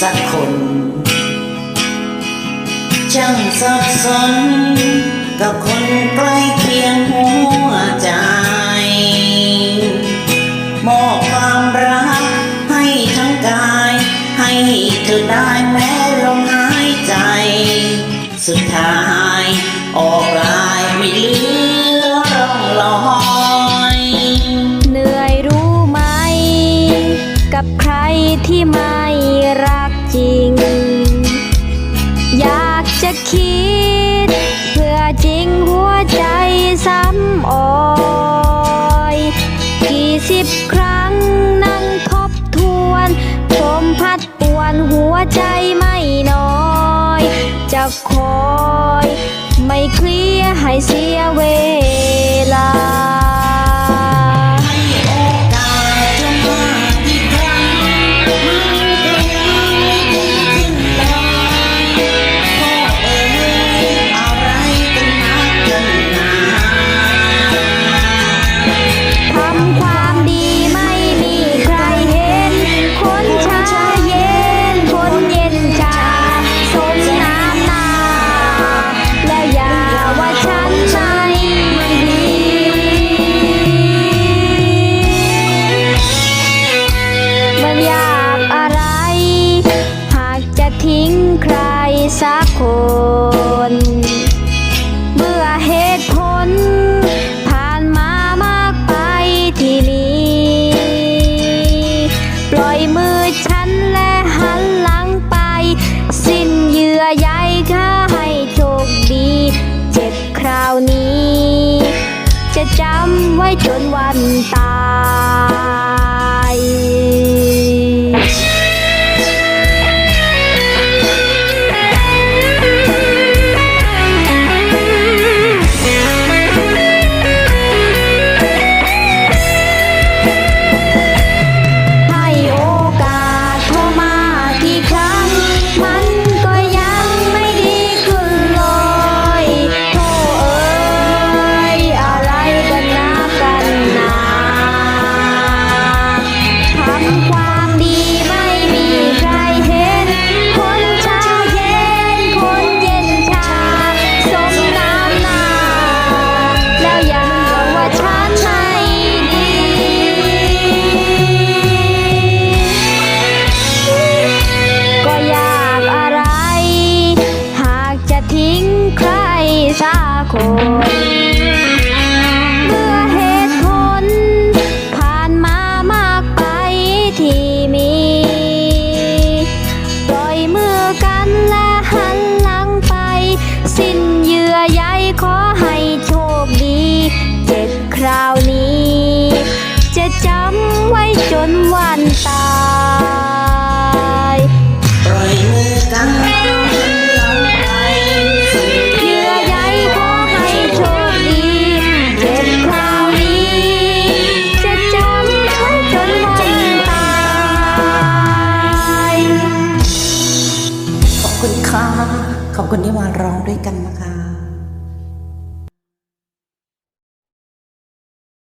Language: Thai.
สักคน ช่างสับสนกับคนใกล้เคียงหัวใจ มอบความรักให้ทั้งกาย ให้เธอได้ จริง อยากจะคิด เพื่อจริงหัวใจซ้ำอ่อยกี่สิบครั้งนั่งทบทวนลมพัดปวนหัวใจไม่น้อย จะคอย ไม่เคลียร์ให้เสียเว สักคน เบื่อเหตุผล ผ่านมามากไปที่นี้ปล่อยมือฉันและหันหลังไป สิ้นเยื่อใยข้าให้โชคดี เจ็บคราวนี้ จะจำไว้จนวันตาย สาคนเมื่อเหตุผลผ่านมามากไปที่มี ปล่อยมือกันและหันหลังไป สิ้นเยื่อใยขอให้โชคดี เจ็ดคราวนี้ จะจำไว้จนวันตาย คุณค่ะ ขอบคุณที่มาร้องด้วยกันนะคะ